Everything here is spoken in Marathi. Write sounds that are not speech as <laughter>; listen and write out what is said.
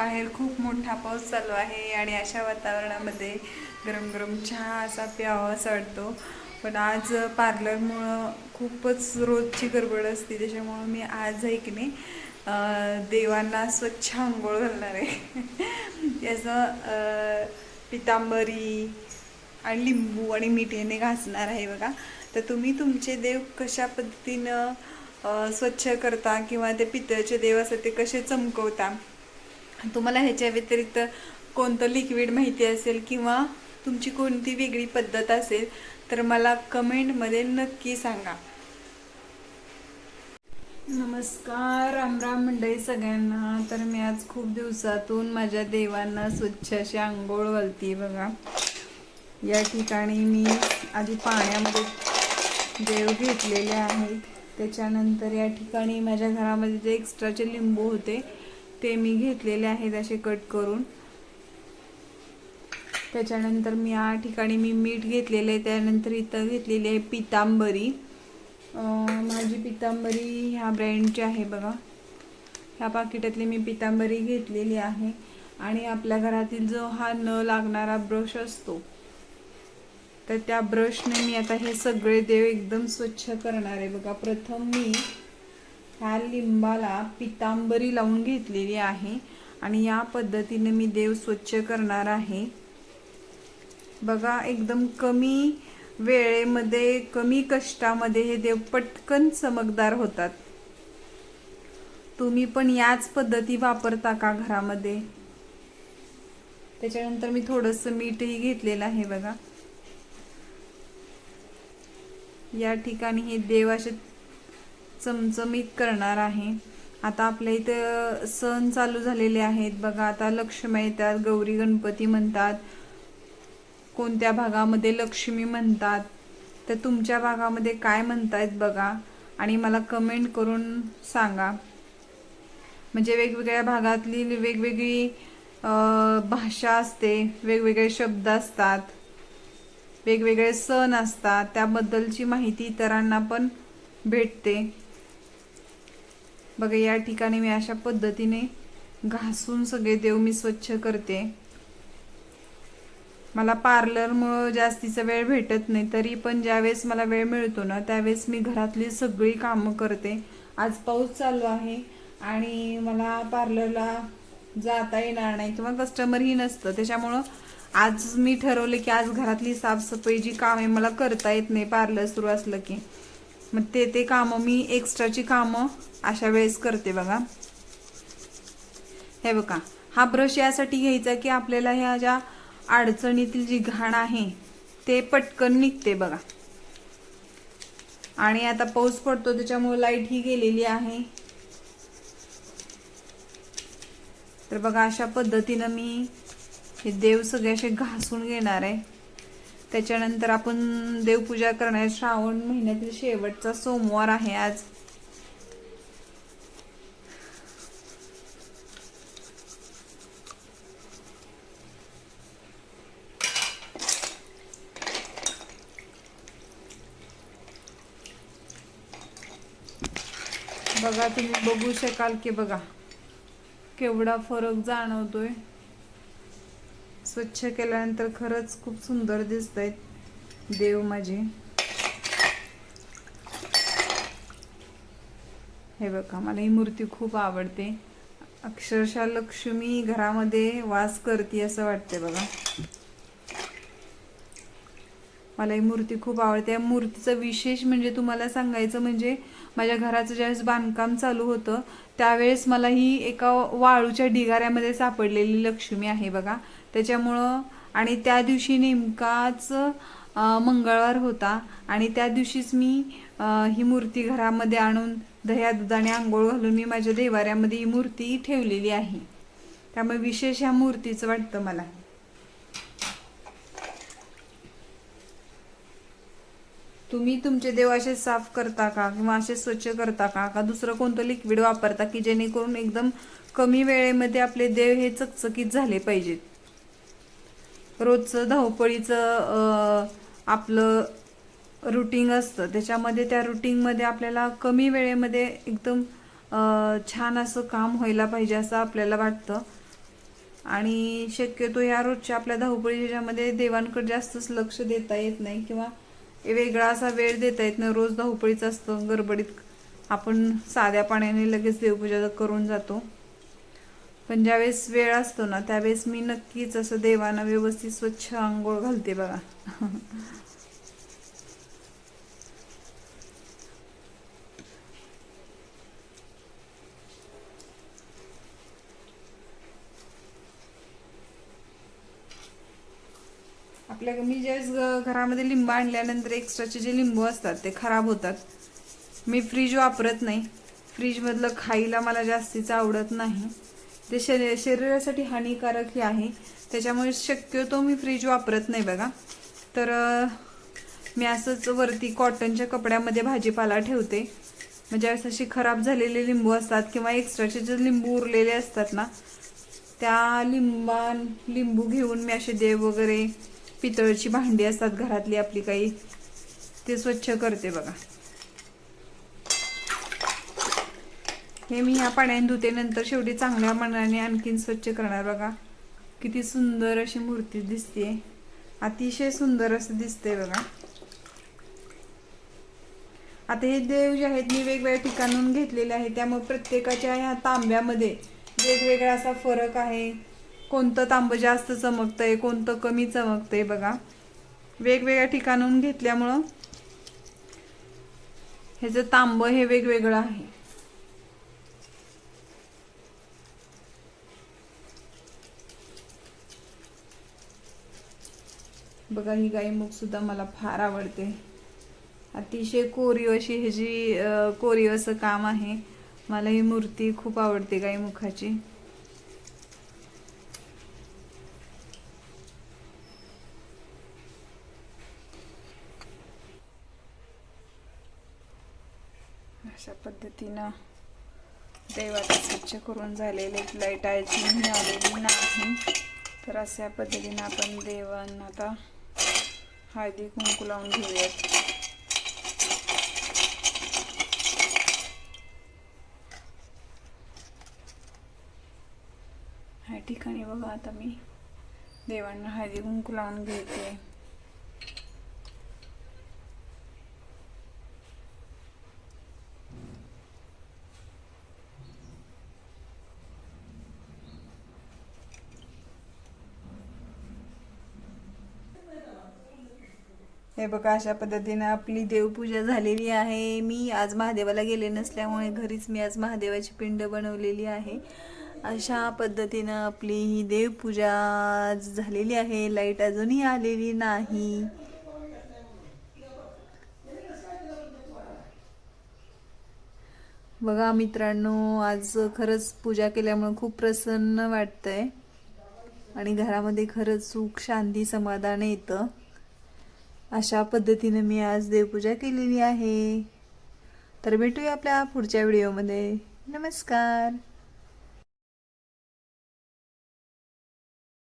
बाहेर खूप मोठा पाऊस चालू आहे आणि अशा वातावरणामध्ये गरम गरम चहा असा प्यावा असं वाटतो. पण आज पार्लरमुळं खूपच रोजची गडबड असते त्याच्यामुळं मी आज आहे की नाही देवांना स्वच्छ आंघोळ घालणार आहे. <laughs> याचं पितांबरी आणि लिंबू आणि मीठ याने घासणार आहे बघा. तर तुम्ही तुमचे देव कशा पद्धतीनं स्वच्छ करता किंवा ते पितळचे देव असतात ते कसे चमकवता? तुम्हाला ह्याच्या व्यतिरिक्त कोणतं लिक्विड माहिती असेल किंवा तुमची कोणती वेगळी पद्धत असेल तर मला कमेंटमध्ये नक्की सांगा. नमस्कार राम राम मंडळी सगळ्यांना. तर मी आज खूप दिवसातून माझ्या देवांना स्वच्छ अशी आंघोळ घालते बघा. या ठिकाणी मी आधी पाण्यामध्ये देव घेतलेले आहेत. त्याच्यानंतर या ठिकाणी माझ्या घरामध्ये जे एक्स्ट्राचे लिंबू होते ते मी घेतलेले आहेत असे कट करून. त्याच्यानंतर मी या ठिकाणी मी मीठ घेतलेलं आहे त्यानंतर इथं घेतलेली आहे पितांबरी. माझी पितांबरी ह्या ब्रँडची आहे बघा. ह्या पाकिटातली मी पितांबरी घेतलेली आहे आणि आपल्या घरातील जो हा न लागणारा ब्रश असतो तर त्या ब्रशने मी आता हे सगळे देव एकदम स्वच्छ करणार आहे. बघा प्रथम मी ह्या लिंबाला पितांबरी लावून घेतलेली आहे आणि या पद्धतीने मी देव स्वच्छ करणार आहे. बघा एकदम कमी वेळेमध्ये कमी कष्टामध्ये हे देव पटकन चमकदार होतात. तुम्ही पण याच पद्धती वापरता का घरामध्ये? त्याच्यानंतर मी थोडंसं मीठही घेतलेलं आहे बघा. या ठिकाणी हे देव असे चमचमीत करणार आहे. आता आपल्या इथं सण चालू झालेले आहेत. बघा आता लक्ष्मी येतात गौरी गणपती म्हणतात. कोणत्या भागामध्ये लक्ष्मी म्हणतात? तर तुमच्या भागामध्ये काय म्हणतायत बघा आणि मला कमेंट करून सांगा. म्हणजे वेगवेगळ्या भागातली वेगवेगळी भाषा असते वेगवेगळे शब्द असतात वेगवेगळे सण असतात. त्याबद्दलची माहिती इतरांना पण भेटते. बघा या ठिकाणी मी अशा पद्धतीने घासून सगळे देव मी स्वच्छ करते. मला पार्लरमुळं जास्तीचा वेळ भेटत नाही तरी पण ज्यावेळेस मला वेळ मिळतो ना त्यावेळेस मी घरातली सगळी कामं करते. आज पाऊस चालू आहे आणि मला पार्लरला जाता येणार नाही किंवा कस्टमरही नसतं. त्याच्यामुळं आज मी ठरवले की आज घरातली साफसफाई जी कामे मला करता येत नाही पार्लर सुरू असलं की. मग ते ते कामं मी एक्स्ट्राची कामं अशा वेळेस करते बघा. हे बघा हा ब्रश यासाठी घ्यायचा की आपल्याला ह्या ज्या अडचणीतील जी घाण आहे ते पटकन निघते बघा. आणि आता पाऊस पडतो त्याच्यामुळे लाइट ही गेलेली आहे. तर बघा अशा पद्धतीनं मी हे देव सगळे असे घासून घेणार आहे. त्याच्यानंतर आपण देवपूजा करणार श्रावण महिन्यातील शेवटचा सोमवार आहे आज. बघा तुम्ही बघू शकाल की बघा केवढा फरक जाणवतोय. स्वच्छ केल्यानंतर खरंच खूप सुंदर दिसत आहेत देव माझे. हे बघा मला ही मूर्ती खूप आवडते. अक्षरशः लक्ष्मी घरामध्ये वास करते असं वाटते बघा. मला ही मूर्ती खूप आवडते. या मूर्तीचं विशेष म्हणजे तुम्हाला सांगायचं म्हणजे माझ्या घराचं ज्यावेळेस बांधकाम चालू होतं त्यावेळेस मला ही एका वाळूच्या ढिगाऱ्यामध्ये सापडलेली लक्ष्मी आहे बघा. त्याच्यामुळं आणि त्या दिवशी नेमकाच मंगळवार होता आणि त्या दिवशीच मी ही मूर्ती घरामध्ये आणून दह्या दुधाने आंघोळ घालून मी माझ्या देवाऱ्यामध्ये ही मूर्ती ठेवलेली आहे. त्यामुळे विशेष ह्या मूर्तीचं वाटतं मला. तुम्ही तुमचे देव असे साफ करता का किंवा असे स्वच्छ करता का? का दुसरं कोणतं लिक्विड वापरता की जेणेकरून एकदम कमी वेळेमध्ये आपले देव हे चकचकीत झाले पाहिजेत? रोजचं धावपळीचं आपलं रुटीन असतं. त्याच्यामध्ये त्या रुटीनमध्ये आपल्याला कमी वेळेमध्ये एकदम छान असं काम व्हायला पाहिजे असं आपल्याला वाटतं. आणि शक्यतो ह्या रोजच्या आपल्या धावपळी ज्याच्यामध्ये देवांकडे जास्तच लक्ष देता येत नाही किंवा वेगळा असा वेळ देता येत नाही. रोज धावपळीच असतं गडबडीत आपण साध्या पाण्याने लगेच देवपूजा करून जातो. पण ज्यावेळेस वेळ असतो ना त्यावेळेस मी नक्कीच असं देवांना व्यवस्थित स्वच्छ आंघोळ घालते बघा. आपल्या मी ज्यावेळेस घरामध्ये लिंब आणल्यानंतर एक्स्ट्राचे जे लिंबू असतात ते खराब होतात. मी फ्रीज वापरत नाही. फ्रीजमधलं खायला मला जास्तीचं आवडत नाही. ते शरी शरीरासाठी हानिकारकही आहे. त्याच्यामुळे शक्यतो मी फ्रीज वापरत नाही बघा. तर मी असंच वरती कॉटनच्या कपड्यामध्ये भाजीपाला ठेवते. म्हणजे असं अशी खराब झालेले लिंबू असतात किंवा एक्स्ट्राचे जे लिंबू उरलेले असतात ना त्या लिंबा लिंबू घेऊन मी असे देव वगैरे पितळची भांडी असतात घरातली आपली काही ते स्वच्छ करते बघा. हे मी ह्या पाण्याने धुते नंतर शेवटी चांगल्या मनाने आणखीन स्वच्छ करणार. बघा किती सुंदर अशी मूर्ती दिसते. अतिशय सुंदर असं दिसते बघा. आता हे देव जे आहेत मी वेगवेगळ्या ठिकाणून घेतलेले आहे. त्यामुळे प्रत्येकाच्या ह्या तांब्यामध्ये वेगवेगळा असा फरक आहे. कोणतं तांबं जास्त चमकतंय कोणतं कमी चमकतंय बघा. वेगवेगळ्या ठिकाणून घेतल्यामुळं ह्याचं तांबं हे वेगवेगळं आहे. बघा ही गाई मला फार आवडते. अतिशय कोरीव अशी ह्याची जी कोरीव असं काम आहे मला ही मूर्ती खूप आवडते गाई मुखाची. अशा पद्धतीनं देवाचा स्वच्छ करून झालेले लाइट आयची आलेली नाही. तर अशा पद्धतीनं आपण देवांना आता हळदी कुंकू लावून घेऊयात ह्या ठिकाणी बघा आता मी देवांना हळदी कुंकू लावून घेते हे बघा अशा पद्धतीनं आपली देवपूजा झालेली आहे. मी आज महादेवाला गेले नसल्यामुळे घरीच मी आज महादेवाची पिंड बनवलेली आहे. अशा पद्धतीनं आपली ही देवपूजा आज झालेली आहे. लाइट अजूनही आलेली नाही. बघा मित्रांनो आज खरंच पूजा केल्यामुळे खूप प्रसन्न वाटतंय. आणि घरामध्ये खरंच सुख शांती समाधान येतं. अशा पद्धतीने मी आज देवपूजा केलेली आहे. तर भेटूया आपल्या पुढच्या व्हिडिओमध्ये. नमस्कार.